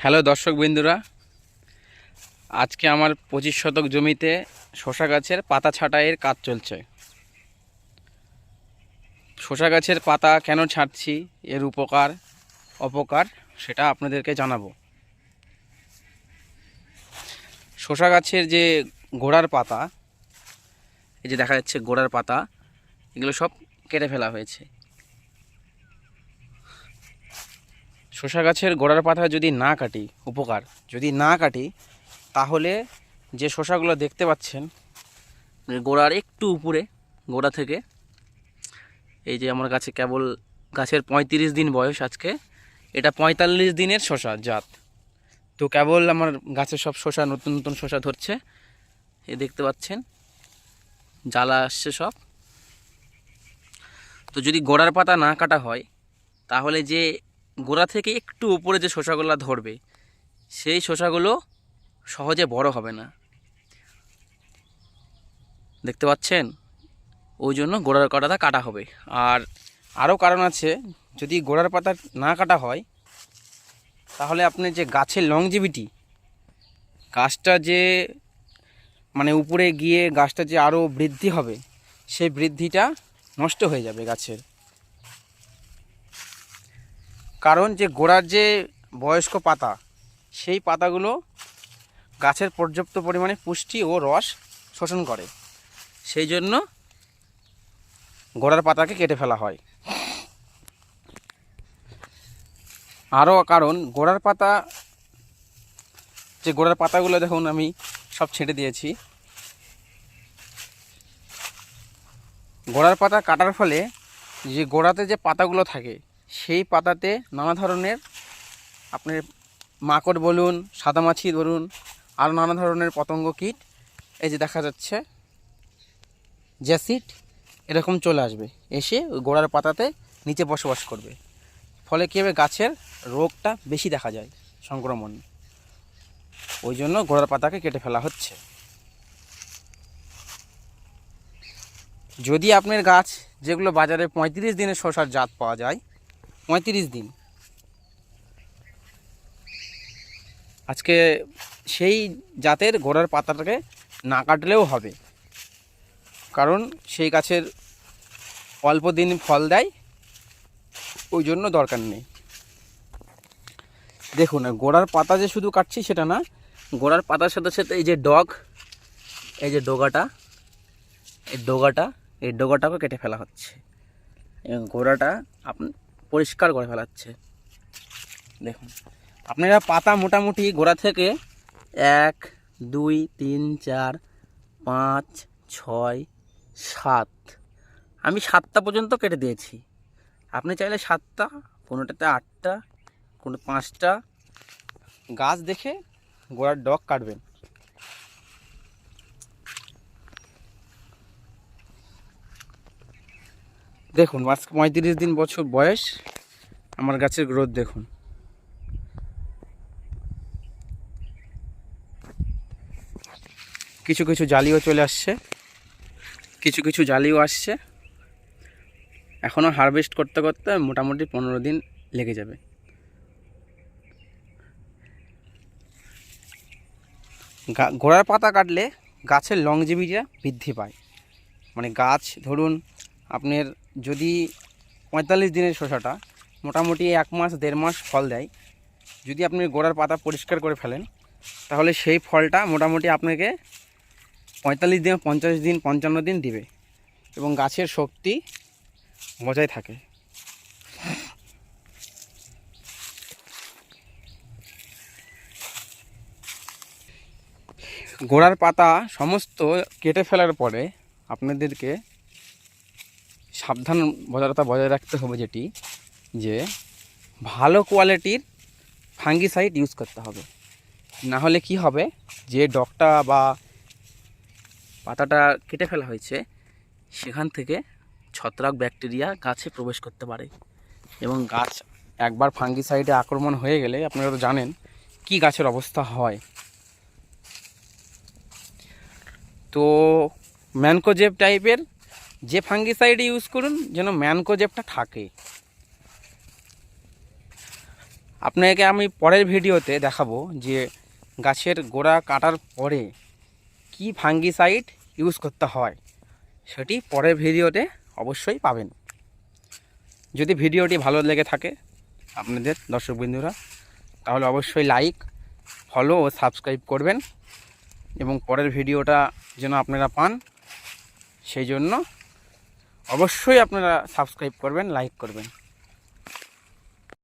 Hello দর্শক বিন্দুরা। আজকে আমার পঁচিশ শতক জমিতে শশা গাছের পাতা ছাঁটাইয়ের কাজ চলছে। শশা গাছের পাতা কেন ছাঁটছি, এর উপকার, অপকার সেটা আপনাদেরকে জানাব। শশা গাছের যে গোড়ার পাতা, এই যে দেখা যাচ্ছে গোড়ার পাতা, এগুলো সব কেটে ফেলা হয়েছে। শসা গাছের গোড়ার পাতা যদি না কাটি, উপকার, যদি না কাটি, তাহলে যে শসাগুলো দেখতে পাচ্ছেন গোড়ার একটু উপরে, গোড়া থেকে, এই যে আমার গাছে কেবল গাছের পঁয়ত্রিশ দিন বয়স আজকে, এটা পঁয়তাল্লিশ দিনের শশা জাত। তো কেবল আমার গাছের সব শশা নতুন নতুন শশা ধরছে, এ দেখতে পাচ্ছেন, জ্বালা আসছে সব। তো যদি গোড়ার পাতা না কাটা হয়, তাহলে যে গোড়া থেকে একটু উপরে যে শসাগুলো ধরবে, সেই শসাগুলো সহজে বড় হবে না। দেখতে পাচ্ছেন? ওই জন্য গোড়ার কাটাটা কাটা হবে। আর আরও কারণ আছে, যদি গোড়ার পাতা না কাটা হয়, তাহলে আপনি যে গাছের লংজিভিটি গাছটা যে মানে উপরে গিয়ে গাছটা যে আরও বৃদ্ধি হবে, সেই বৃদ্ধিটা নষ্ট হয়ে যাবে গাছের। কারণ যে গোড়ার যে বয়স্ক পাতা, সেই পাতাগুলো গাছের পর্যাপ্ত পরিমাণে পুষ্টি ও রস শোষণ করে। সেই জন্য গোড়ার পাতাকে কেটে ফেলা হয়। আরও কারণ, গোড়ার পাতা, যে গোড়ার পাতাগুলো দেখুন আমি সব ছেটে দিয়েছি। গোড়ার পাতা কাটার ফলে যে গোড়াতে যে পাতাগুলো থাকে সেই পাতাতে নানা ধরনের আপনার মাকড় বলুন, সাদামাছি বলুন, আর নানা ধরনের পতঙ্গ কীট, এই যে দেখা যাচ্ছে, জ্যাসিড এরকম চলে আসবে, এসে ওই গোড়ার পাতাতে নিচে বসবাস করবে। ফলে কী হবে? গাছের রোগটা বেশি দেখা যায় সংক্রমণ। ওই জন্য গোড়ার পাতাকে কেটে ফেলা হচ্ছে। যদি আপনার গাছ যেগুলো বাজারে পঁয়ত্রিশ দিনের শসার জাত পাওয়া যায় পঁয়ত্রিশ দিন। আজকে সেই জাতের গোড়ার পাতাটাকে না কাটলেও হবে। কারণ সেই গাছের অল্প দিন ফল দেয়, ওই জন্য দরকার নেই। দেখুন গোড়ার পাতা যে শুধু কাটছি সেটা না গোড়ার পাতার সাথে সাথে এই যে ডগ, এই যে ডোগাটা, এই ডোগাটা, এই ডোগাটাকে কেটে ফেলা হচ্ছে। এবং গোড়াটা আপনি পরিষ্কার করে ফেলাচ্ছে। দেখুন, আপনারা পাতা মোটামুটি গোড়া থেকে এক, দুই, তিন, চার, পাঁচ, ছয়, সাত। আমি সাতটা পর্যন্ত কেটে দিয়েছি। আপনি চাইলে সাতটা, কোনোটাতে আটটা, কোনো পাঁচটা গাছ দেখে গোড়ার ডগ কাটবেন। দেখুন মাস পঁয়ত্রিশ দিন বছর বয়স, আমার গাছের গ্রোথ দেখুন। কিছু কিছু জালিও চলে আসছে, কিছু কিছু জালিও আসছে। এখনও হারভেস্ট করতে করতে মোটামুটি পনেরো দিন লেগে যাবে। গোড়ার পাতা কাটলে গাছের লংজিভিটা বৃদ্ধি পায়। মানে গাছ, ধরুন আপনার যদি পঁয়তাল্লিশ দিনের শসাটা, মোটামুটি এক মাস, দেড় মাস ফল দেয়, যদি আপনি গোড়ার পাতা পরিষ্কার করে ফেলেন, তাহলে সেই ফলটা মোটামুটি আপনাকে পঁয়তাল্লিশ দিন, পঞ্চাশ দিন, পঞ্চান্ন দিন দিবে এবং গাছের শক্তি বজায় থাকে। গোড়ার পাতা সমস্ত কেটে ফেলার পরে আপনাদেরকে সাবধানতা বজায় রাখতে হবে যেটি, যে ভালো কোয়ালিটির ফাঙ্গিসাইড ইউজ করতে হবে। না হলে কি হবে? যে ডগটা বা পাতাটা কেটে ফেলা হয়েছে, সেখান থেকে ছত্রাক ব্যাকটেরিয়া গাছে প্রবেশ করতে পারে। এবং গাছ একবার ফাঙ্গিসাইডে আক্রমণ হয়ে গেলে, আপনারা তো জানেন কি গাছের অবস্থা হয়। তো ম্যানকোজেব টাইপের যে ফাঙ্গিসাইড ইউজ করুন, যেন ম্যানকোজেবটা থাকে। আপনাকে আমি পরের ভিডিওতে দেখাবো যে গাছের গোড়া কাটার পরে কি ফাঙ্গিসাইড ইউজ করতে হয়। সেটি পরের ভিডিওতে অবশ্যই পাবেন। যদি ভিডিওটি ভালো লেগে থাকে আপনাদের দর্শকবৃন্দুরা তাহলে অবশ্যই লাইক ফলো ও সাবস্ক্রাইব করবেন এবং পরের ভিডিওটা যেন আপনারা পান, সেই জন্য অবশ্যই আপনারা সাবস্ক্রাইব করবেন লাইক করবেন।